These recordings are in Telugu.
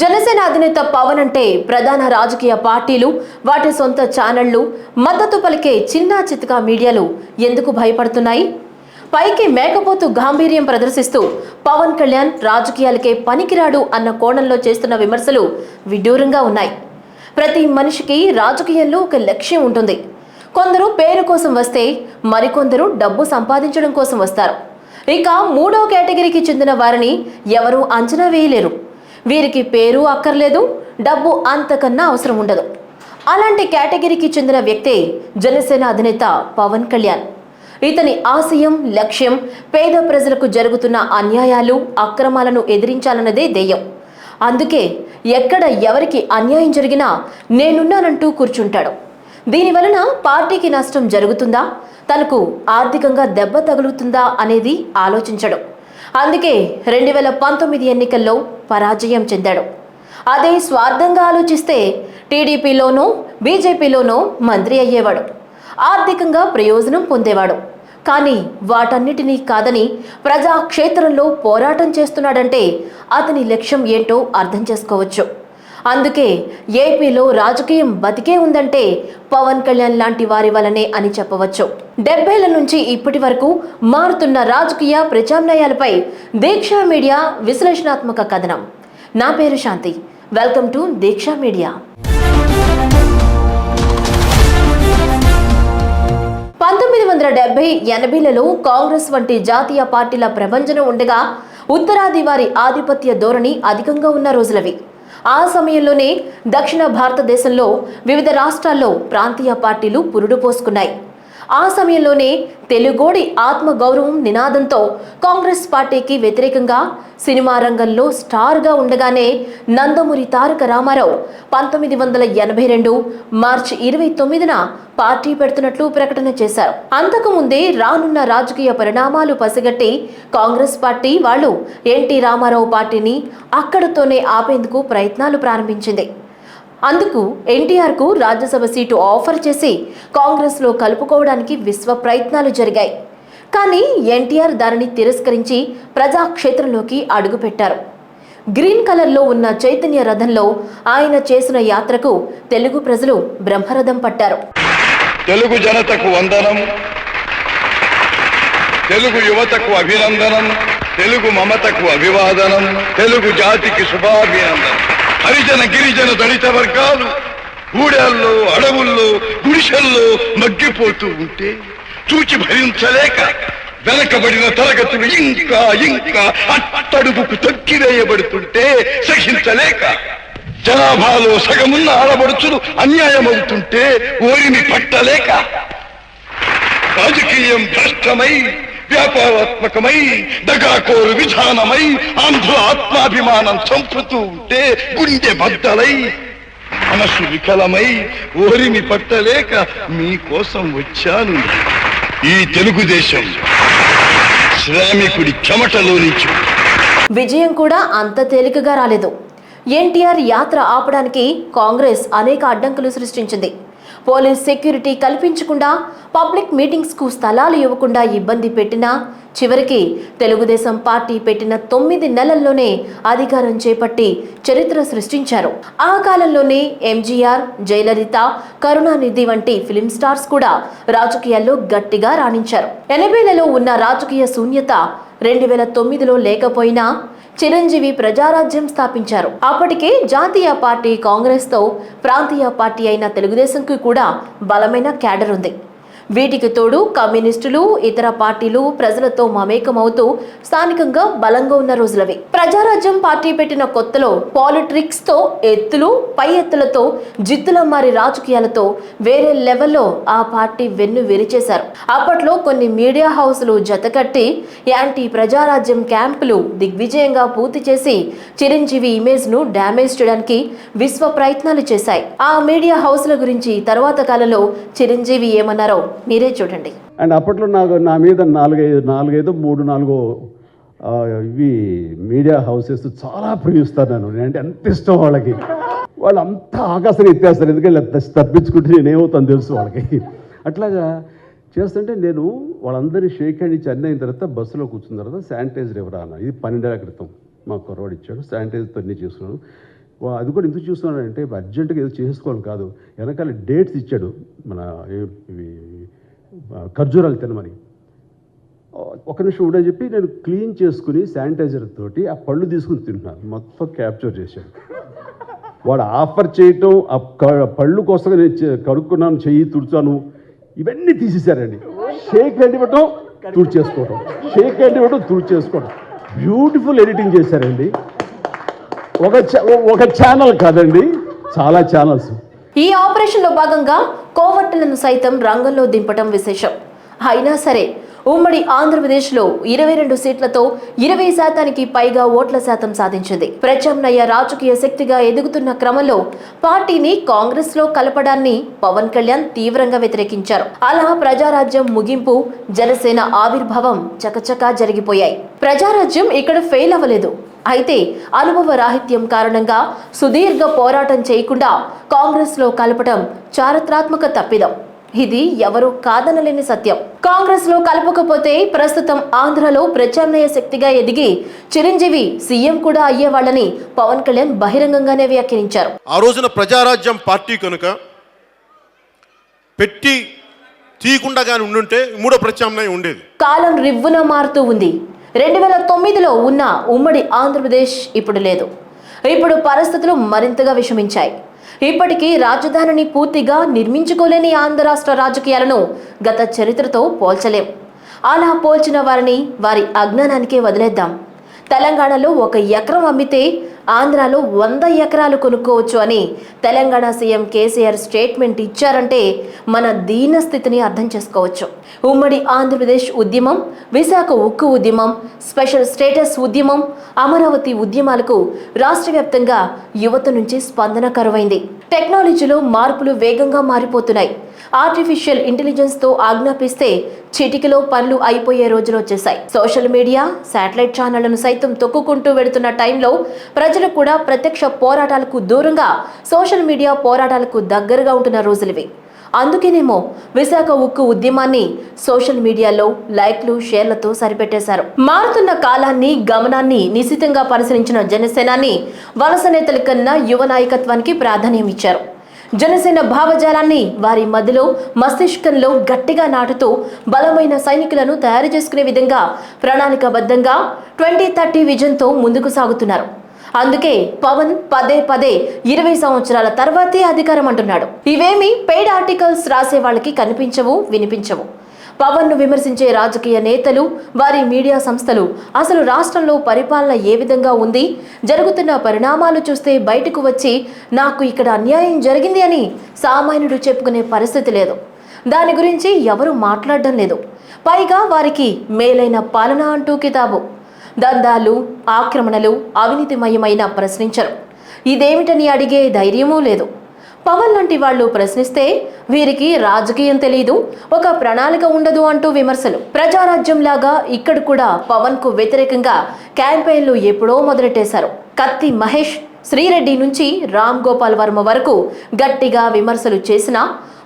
జనసేన అధినేత పవన్ అంటే ప్రధాన రాజకీయ పార్టీలు వాటి సొంత ఛానళ్ళు మద్దతు పలికే చిన్నా చితకా మీడియాలు ఎందుకు భయపడుతున్నాయి? పైకి మేకపోతు గాంభీర్యం ప్రదర్శిస్తూ పవన్ కళ్యాణ్ రాజకీయాలకే పనికిరాడు అన్న కోణంలో చేస్తున్న విమర్శలు విడ్డూరంగా ఉన్నాయి. ప్రతి మనిషికి రాజకీయాల్లో ఒక లక్ష్యం ఉంటుంది. కొందరు పేరు కోసం వస్తే మరికొందరు డబ్బు సంపాదించడం కోసం వస్తారు. ఇక మూడో కేటగిరీకి చెందిన వారిని ఎవరూ అంచనా వేయలేరు. వీరికి పేరు అక్కర్లేదు డబ్బు అంతకన్నా అవసరం ఉండదు. అలాంటి కేటగిరీకి చెందిన వ్యక్తే జనసేన అధినేత పవన్ కళ్యాణ్. ఇతని ఆశయం లక్ష్యం పేద ప్రజలకు జరుగుతున్న అన్యాయాలు అక్రమాలను ఎదిరించాలన్నదే ధ్యేయం. అందుకే ఎక్కడ ఎవరికి అన్యాయం జరిగినా నేనున్నానంటూ కూర్చుంటాడు. దీనివలన పార్టీకి నష్టం జరుగుతుందా? తనకు ఆర్థికంగా దెబ్బ తగులుతుందా అనేది ఆలోచించడం. అందుకే రెండు వేల పంతొమ్మిది ఎన్నికల్లో పరాజయం చెందాడు. అదే స్వార్థంగా ఆలోచిస్తే టీడీపీలోనూ బీజేపీలోనూ మంత్రి అయ్యేవాడు. ఆర్థికంగా ప్రయోజనం పొందేవాడు. కానీ వాటన్నిటినీ కాదని ప్రజాక్షేత్రంలో పోరాటం చేస్తున్నాడంటే అతని లక్ష్యం ఏంటో అర్థం చేసుకోవచ్చు. అందుకే ఏపీలో రాజకీయం బతికే ఉందంటే పవన్ కళ్యాణ్ లాంటి వారి వలనే అని చెప్పవచ్చు. డెబ్బైల నుంచి ఇప్పటి వరకు మారుతున్న రాజకీయ ప్రత్యామ్నాయాలపై దీక్షా మీడియా విశ్లేషణాత్మక కథనం. నా పేరు Shanti. Welcome to Deeksha media. పంతొమ్మిది వందల డెబ్బై ఎనభైలలో కాంగ్రెస్ వంటి జాతీయ పార్టీల ప్రభంజనం ఉండగా ఉత్తరాది వారి ఆధిపత్య ధోరణి అధికంగా ఉన్న రోజులవి. ఆ సమయంలోనే దక్షిణ భారతదేశంలో వివిధ రాష్ట్రాల్లో ప్రాంతీయ పార్టీలు పురుడు పోసుకున్నాయి. ఆ సమయంలోనే తెలుగోడి ఆత్మగౌరవం నినాదంతో కాంగ్రెస్ పార్టీకి వ్యతిరేకంగా సినిమా రంగంలో స్టార్గా ఉండగానే నందమూరి తారక రామారావు పంతొమ్మిది వందల ఎనభై రెండు మార్చి ఇరవై తొమ్మిదిన పార్టీ పెడుతున్నట్లు ప్రకటన చేశారు. అంతకుముందే రానున్న రాజకీయ పరిణామాలు పసిగట్టి కాంగ్రెస్ పార్టీ వాళ్ళు ఎన్టీ రామారావు పార్టీని అక్కడతోనే ఆపేందుకు ప్రయత్నాలు ప్రారంభించింది. అందుకు ఎన్టీఆర్కు రాజ్యసభ సీటు ఆఫర్ చేసి కాంగ్రెస్లో కలుపుకోవడానికి విశ్వ ప్రయత్నాలు జరిగాయి. కానీ ఎన్టీఆర్ దానిని తిరస్కరించి ప్రజాక్షేత్రంలోకి అడుగుపెట్టారు. గ్రీన్ కలర్లో ఉన్న చైతన్య రథంలో ఆయన చేసిన యాత్రకు తెలుగు ప్రజలు బ్రహ్మరథం పట్టారు. తెలుగు జనతకు వందనం తెలుగు యువతకు అభినందనం తెలుగు మమతకు అభివాదనం తెలుగు జాతికి శుభాభినందనం. హరిజన గిరిజన దళిత వర్గాలు గూడెల్లో అడవుల్లో గుడిసెల్లో మగ్గిపోతూ ఉంటే చూచి భరించలేక వెనకబడిన తరగతులు ఇంకా ఇంకా అట్టడుగుకు తగ్గివేయబడుతుంటే సహించలేక జనాభాలో సగమున్న ఆడబడుచులు అన్యాయమవుతుంటే ఓరిని పట్టలేక రాజకీయం భ్రష్టమై వ్యాపారాత్మకమై దగాకోరు విధానమై ఆంధ్ర ఆత్మాభిమానం చంపుతూ ఉంటే గుండె బద్దలై మనసు వికలమై ఓరిని పట్టలేక మీకోసం వచ్చాను. ఈ తెలుగుదేశం శ్రామికుడి చెమటలో నుంచి. విజయం కూడా అంత తేలికగా రాలేదు. ఎన్టీఆర్ యాత్ర ఆపడానికి కాంగ్రెస్ అనేక అడ్డంకులు సృష్టించింది. పోలీస్ సెక్యూరిటీ కల్పించకుండా పబ్లిక్ మీటింగ్స్కు స్థలాలు ఇవ్వకుండా ఇబ్బంది పెట్టినా చివరికి తెలుగుదేశం పార్టీ పెట్టిన తొమ్మిది నెలల్లోనే అధికారం చేపట్టి చరిత్ర సృష్టించారు. ఆ కాలంలోనే ఎంజీఆర్ జయలలిత కరుణానిధి వంటి ఫిలిం స్టార్స్ కూడా రాజకీయాల్లో గట్టిగా రాణించారు. ఎనభైలలో ఉన్న రాజకీయ శూన్యత రెండు వేల తొమ్మిదిలో లేకపోయినా చిరంజీవి ప్రజారాజ్యం స్థాపించారు. అప్పటికే జాతీయ పార్టీ కాంగ్రెస్తో ప్రాంతీయ పార్టీ అయిన తెలుగుదేశంకి కూడా బలమైన క్యాడర్ ఉంది. వీటికి తోడు కమ్యూనిస్టులు ఇతర పార్టీలు ప్రజలతో మమేకమవుతూ స్థానికంగా బలంగా ఉన్న రోజులవి. ప్రజారాజ్యం పార్టీ పెట్టిన కొత్తలో పాలిట్రిక్స్తో ఎత్తులు పై ఎత్తులతో జిత్తుల మారి రాజకీయాలతో వేరే లెవెల్లో ఆ పార్టీ వెన్ను విరిచేశారు. అప్పట్లో కొన్ని మీడియా హౌస్లు జతకట్టి యాంటీ ప్రజారాజ్యం క్యాంపులు దిగ్విజయంగా పూర్తి చేసి చిరంజీవి ఇమేజ్ను డ్యామేజ్ చేయడానికి విశ్వ ప్రయత్నాలు చేశాయి. ఆ మీడియా హౌస్ల గురించి తర్వాత కాలంలో చిరంజీవి ఏమన్నారో మీరే చూడండి. అండ్ అప్పట్లో నాకు నా మీద నాలుగైదు నాలుగైదు మూడు నాలుగు ఇవి మీడియా హౌసెస్ చాలా ప్రేమిస్తాను నేను అంటే ఎంత ఇష్టం వాళ్ళకి. వాళ్ళు అంతా ఆకాశం ఎత్తేస్తారు. ఎందుకంటే తప్పించుకుంటే నేనేమవుతాను తెలుసు వాళ్ళకి. అట్లాగా చేస్తుంటే నేను వాళ్ళందరి షేక్ హ్యాండ్ ఇచ్చి అన్నీ అయిన తర్వాత బస్సులో కూర్చున్న తర్వాత శానిటైజర్ ఎవరా అన్న. ఇది పన్నెండేళ్ళ క్రితం మా కుర్రవాడు ఇచ్చాడు. శానిటైజర్తో అన్నీ చేసుకున్నాను అది కూడా ఎందుకు చూస్తున్నాడు అంటే అర్జెంటుగా ఏదో చేసుకోవాలి కాదు. వెనకాల డేట్స్ ఇచ్చాడు మన ఇవి ఖర్జూరాలు తినమని. ఒక నిమిషం ఉండని చెప్పి నేను క్లీన్ చేసుకుని శానిటైజర్ తోటి ఆ పళ్ళు తీసుకుని తింటున్నాను. మొత్తం క్యాప్చర్ చేశాను. వాడు ఆఫర్ చేయటం ఆ పళ్ళు కోసం నేను కడుక్కున్నాను చెయ్యి తుడుచాను. ఇవన్నీ తీసేశారండి. షేక్ హ్యాండ్ ఇవ్వటం తుడిచేసుకోవటం షేక్ హ్యాండ్ ఇవ్వటం తుడిచేసుకోవటం బ్యూటిఫుల్ ఎడిటింగ్ చేశారండి. ఒక ఒక ఛానల్ కాదండి. చాలా ఛానల్స్. ఈ ఆపరేషన్లో భాగంగా కోవట్టలను సైతం రంగంలో దింపటం విశేషం. అయినా సరే ఉమ్మడి ఆంధ్రప్రదేశ్లో ఇరవై రెండు సీట్లతో ఇరవై శాతానికి పైగా ఓట్ల శాతం సాధించింది. ప్రత్యామ్నాయ రాజకీయ శక్తిగా ఎదుగుతున్న క్రమంలో పార్టీని కాంగ్రెస్లో కలపడాన్ని పవన్ కళ్యాణ్ తీవ్రంగా వ్యతిరేకించారు. అలా ప్రజారాజ్యం ముగింపు జనసేన ఆవిర్భావం చకచకా జరిగిపోయాయి. ప్రజారాజ్యం ఇక్కడ ఫెయిల్ అవ్వలేదు. అయితే అనుభవ రాహిత్యం కారణంగా సుదీర్ఘ పోరాటం చేయకుండా కాంగ్రెస్లో కలపటం చారిత్రాత్మక తప్పిదం. ఇది ఎవరు కాదనలేని సత్యం. కాంగ్రెస్లో కలపకపోతే ప్రస్తుతం ఆంధ్రలో ప్రత్యామ్నాయ శక్తిగా ఎదిగి చిరంజీవి సీఎం కూడా అయ్యేవాళ్ళని పవన్ కళ్యాణ్ బహిరంగంగానే వ్యాఖ్యానించారు. ఆ రోజున ప్రజారాజ్యం పార్టీ కనుక పెట్టి తీయకుండా కానీ ఉండుంటే మూడో ప్రత్యామ్నాయం ఉండేది. కాలం రివ్వున మారుతూ ఉంది. రెండు వేల తొమ్మిదిలో ఉన్న ఉమ్మడి ఆంధ్రప్రదేశ్ ఇప్పుడు లేదు. ఇప్పుడు పరిస్థితులు మరింతగా విషమించాయి. ఇప్పటికీ రాజధానిని పూర్తిగా నిర్మించుకోలేని ఆంధ్ర రాష్ట్ర రాజకీయాలను గత చరిత్రతో పోల్చలేం. అలా పోల్చిన వారిని వారి అజ్ఞానానికే వదిలేద్దాం. తెలంగాణలో ఒక ఎకరం అమ్మితే ఆంధ్రాలో వంద ఎకరాలు కొనుక్కోవచ్చు అని తెలంగాణ సీఎం కేసీఆర్ స్టేట్మెంట్ ఇచ్చారంటే మన దీన స్థితిని అర్థం చేసుకోవచ్చు. ఉమ్మడి ఆంధ్రప్రదేశ్ ఉద్యమం విశాఖ ఉక్కు ఉద్యమం స్పెషల్ స్టేటస్ ఉద్యమం అమరావతి ఉద్యమాలకు రాష్ట్ర వ్యాప్తంగా యువత నుంచి స్పందన కరువైంది. టెక్నాలజీలో మార్పులు వేగంగా మారిపోతున్నాయి. ఆర్టిఫిషియల్ ఇంటెలిజెన్స్తో ఆజ్ఞాపిస్తే చిటికలో పనులు అయిపోయే రోజులు వచ్చేసాయి సోషల్ మీడియా శాటిలైట్ ఛానళ్ళను సైతం తొక్కుకుంటూ వెడుతున్న టైంలో ప్రజలు కూడా ప్రత్యక్ష పోరాటాలకు దూరంగా సోషల్ మీడియా పోరాటాలకు దగ్గరగా ఉంటున్న రోజులివి అందుకేనేమో విశాఖ ఉక్కు ఉద్యమాన్ని సోషల్ మీడియాలో లైక్లు షేర్లతో సరిపెట్టేశారు. మారుతున్న కాలాన్ని గమనాన్ని నిశితంగా పరిశీలించిన జనసేనాని వలస నేతల కన్నా యువ నాయకత్వానికి ప్రాధాన్యం ఇచ్చారు. జనసేన భావజాలాన్ని వారి మధ్యలో మస్తిష్కంలో గట్టిగా నాటుతూ బలమైన సైనికులను తయారు చేసుకునే విధంగా ప్రణాళికబద్ధంగా ట్వంటీ థర్టీ విజన్తో ముందుకు సాగుతున్నారు. అందుకే పవన్ పదే పదే ఇరవై సంవత్సరాల తర్వాతే అధికారం అంటున్నాడు. ఇవేమి పెయిడ్ ఆర్టికల్స్ రాసే వాళ్ళకి కనిపించవు వినిపించవు. పవన్ను విమర్శించే రాజకీయ నేతలు వారి మీడియా సంస్థలు. అసలు రాష్ట్రంలో పరిపాలన ఏ విధంగా ఉంది? జరుగుతున్న పరిణామాలు చూస్తే బయటకు వచ్చి నాకు ఇక్కడ అన్యాయం జరిగింది అని సామాన్యుడు చెప్పుకునే పరిస్థితి లేదు. దాని గురించి ఎవరు మాట్లాడడం లేదు. పైగా వారికి మేలైన పాలన అంటూ కితాబు. దందాలు ఆక్రమణలు అవినీతిమయమైన ప్రశ్నించరు. ఇదేమిటని అడిగే ధైర్యమూ లేదు. పవన్ లాంటి వాళ్ళు ప్రశ్నిస్తే వీరికి రాజకీయం తెలియదు ఒక ప్రణాళిక ఉండదు అంటూ విమర్శలు. ప్రజారాజ్యం లాగా ఇక్కడ కూడా పవన్కు వ్యతిరేకంగా క్యాంపెయిన్లు ఎప్పుడో మొదలెట్టేశారు. కత్తి మహేష్ శ్రీరెడ్డి నుంచి రామ్ గోపాల్ వర్మ వరకు గట్టిగా విమర్శలు చేసినా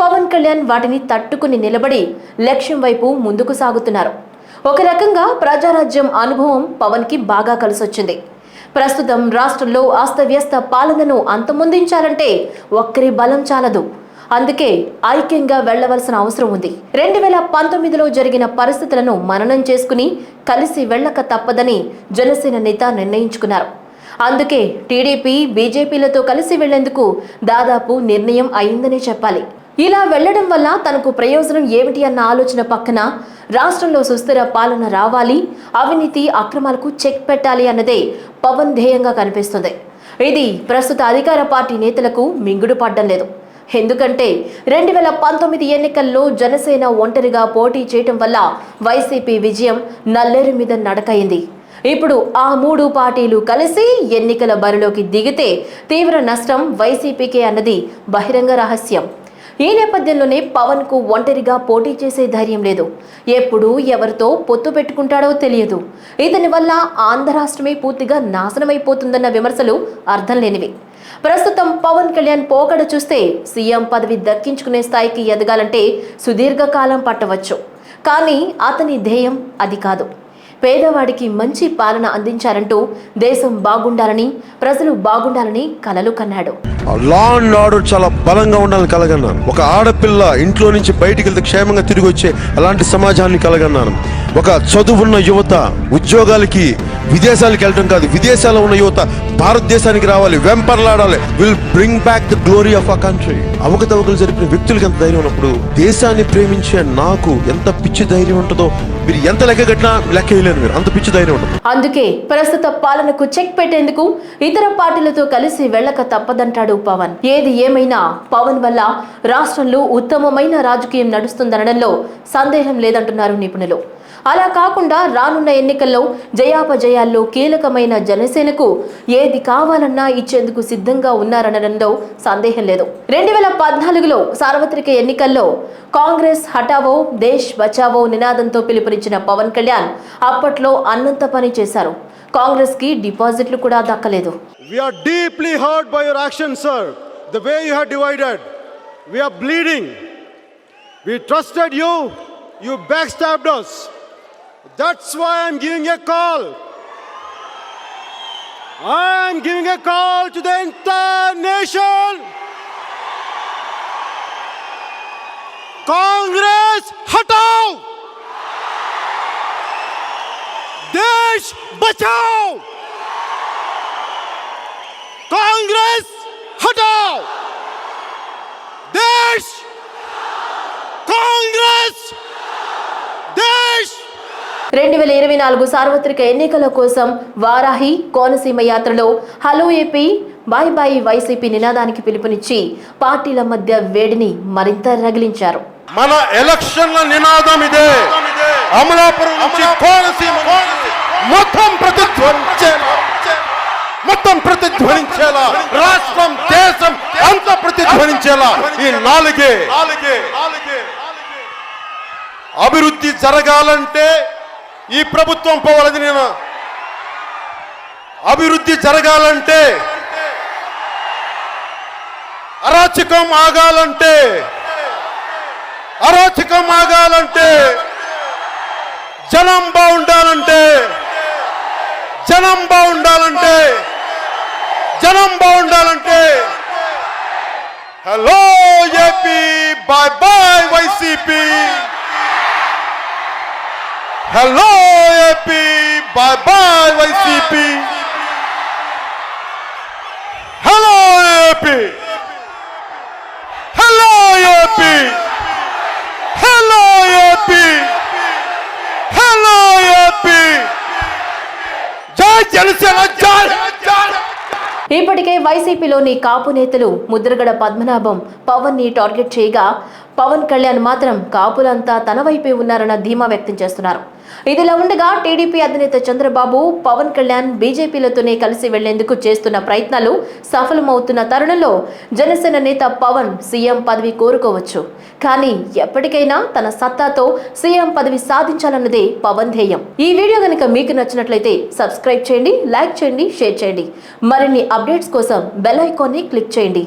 పవన్ కళ్యాణ్ వాటిని తట్టుకుని నిలబడి లక్ష్యం వైపు ముందుకు సాగుతున్నారు. ఒక రకంగా ప్రజారాజ్యం అనుభవం పవన్కి బాగా కలిసొచ్చింది. ప్రస్తుతం రాష్ట్రంలో అస్తవ్యస్త పాలనను అంతమొందించాలంటే ఒక్కరి బలం చాలదు. అందుకే ఐక్యంగా వెళ్ళవలసిన అవసరం ఉంది. రెండు వేల పంతొమ్మిదిలో జరిగిన పరిస్థితులను మననం చేసుకుని కలిసి వెళ్ళక తప్పదని జనసేన నేత నిర్ణయించుకున్నారు. అందుకే టీడీపీ బీజేపీలతో కలిసి వెళ్ళేందుకు దాదాపు నిర్ణయం అయిందనే చెప్పాలి. ఇలా వెళ్ళడం వల్ల తనకు ప్రయోజనం ఏమిటి అన్న ఆలోచన పక్కన రాష్ట్రంలో సుస్థిర పాలన రావాలి అవినీతి అక్రమాలకు చెక్ పెట్టాలి అన్నదే పవన్ ధ్యేయంగా కనిపిస్తుంది. ఇది ప్రస్తుత అధికార పార్టీ నేతలకు మింగుడు పడ్డం లేదు. ఎందుకంటే రెండు వేల పంతొమ్మిది ఎన్నికల్లో జనసేన ఒంటరిగా పోటీ చేయటం వల్ల వైసీపీ విజయం నల్లేరు మీద నడకైంది ఇప్పుడు ఆ మూడు పార్టీలు కలిసి ఎన్నికల బరిలోకి దిగితే తీవ్ర నష్టం వైసీపీకే అన్నది బహిరంగ రహస్యం. ఈ నేపథ్యంలోనే పవన్కు ఒంటరిగా పోటీ చేసే ధైర్యం లేదు. ఎప్పుడు ఎవరితో పొత్తు పెట్టుకుంటాడో తెలియదు. ఇతని వల్ల ఆంధ్ర రాష్ట్రమే పూర్తిగా నాశనమైపోతుందన్న విమర్శలు అర్థం లేనివి. ప్రస్తుతం పవన్ కళ్యాణ్ పోకడ చూస్తే సీఎం పదవి దక్కించుకునే స్థాయికి ఎదగాలంటే సుదీర్ఘకాలం పట్టవచ్చు. కానీ అతని ధ్యేయం అది కాదు. పేదవాడికి మంచి పాలన అందించారంటూ దేశం బాగుండాలని ప్రజలు బాగుండాలని కలలు కన్నాడు. లా అండ్ ఆర్డర్ చాలా బలంగా ఉండాలని కలగన్నాను. ఒక ఆడపిల్ల ఇంట్లో నుంచి బయటికి వెళ్తే క్షేమంగా తిరిగి వచ్చే అలాంటి సమాజాన్ని కలగన్నాను. ఒక చదువున్న యువత ఉద్యోగాలకి విదేశాలకు వెళ్ళడం కాదు విదేశాల్లో ఉన్న యువత భారతదేశానికి రావాలి వెంపర్లాడాలి. Will bring back the glory of a country అవకతవకలు జరిపిన వ్యక్తులకు ఎంత ధైర్యం ఉన్నప్పుడు దేశాన్ని ప్రేమించే నాకు ఎంత పిచ్చి ధైర్యం ఉంటుందో మీరు ఎంత లెక్క కట్టినా లెక్క వేయలేరు మీరు. అంత పిచ్చి ధైర్యం ఉండదు. అందుకే ప్రస్తుత పాలనకు చెక్ పెట్టేందుకు ఇతర పార్టీలతో కలిసి వెళ్ళక తప్పదంటాడు పవన్. ఏది ఏమైనా పవన్ వల్ల రాష్ట్రంలో ఉత్తమమైన రాజకీయం నడుస్తుందనడంలో సందేహం లేదంటున్నారు నిపుణులు. అలా కాకుండా రానున్న ఎన్నికల్లో జయాపజయాల్లో కీలకమైన జనసేనకు ఏది కావాలన్నా ఇచ్చేందుకు సిద్ధంగా ఉన్నారనడంలో సందేహం లేదు రెండు వేల పద్నాలుగులో సార్వత్రిక ఎన్నికల్లో కాంగ్రెస్ హటావో దేశ్ బచావో నినాదంతో పిలుపునిచ్చిన పవన్ కళ్యాణ్ అప్పట్లో అన్నంత పని చేశారు కాంగ్రెస్కి డిపాజిట్లు కూడా దక్కలేదు We are deeply hurt by your actions, sir. The way you have divided. We are bleeding. We trusted you. You backstabbed us. That's why I'm giving a call. I'm giving a call to the entire nation. Congress, हटाओ देश बचाओ कांग्रेस రెండు వేల ఇరవై నాలుగు సార్వత్రిక ఎన్నికల కోసం వారాహి కోనసీమ యాత్రలో hello AP bye bye YCP నినాదానికి పిలుపునిచ్చి పార్టీల మధ్య వేడిని మరింత రగిలించారు. మన ఎలక్షన్ల నినాదం ఇదే. అమలాపురం నుంచి కోనసీమ నుంచి మొత్తం ప్రతిధ్వనించేలా మొత్తం ప్రతిధ్వనించేలా రాష్ట్రం దేశం అంత ప్రతిధ్వనించేలా ఈ నాలుగే. అభివృద్ధి జరగాలంటే ఈ ప్రభుత్వం పోవాలని నేను అభివృద్ధి జరగాలంటే అరాచకం ఆగాలంటే అరాచకం ఆగాలంటే జనం బాగుండాలంటే జనం బాగుండాలంటే జనం బాగుండాలంటే. Hello AP bye bye YCP hello AP bye bye YCP hello AP hello AP hello AP hello AP జై జనసేన జై ఇప్పటికే వైసీపీలోని కాపు నేతలు ముద్రగడ పద్మనాభం పవన్ని టార్గెట్ చేయగా పవన్ కళ్యాణ్ మాత్రం కాపులంతా తన వైపే ఉన్నారన్న ధీమా వ్యక్తం చేస్తున్నారు. ఇదిలా ఉండగా టీడీపీ అధినేత చంద్రబాబు పవన్ కళ్యాణ్ బీజేపీలతోనే కలిసి వెళ్ళేందుకు చేస్తున్న ప్రయత్నాలు సఫలమవుతున్న తరుణంలో జనసేన నేత పవన్ సీఎం పదవి కోరుకోవచ్చు. కానీ ఎప్పటికైనా తన సత్తాతో సీఎం పదవి సాధించాలన్నదే పవన్ ధ్యేయం. ఈ వీడియో కనుక మీకు నచ్చినట్లయితే సబ్స్క్రైబ్ చేయండి లైక్ చేయండి షేర్ చేయండి. మరిన్ని అప్డేట్స్ కోసం బెల్ ఐకాన్ని క్లిక్ చేయండి.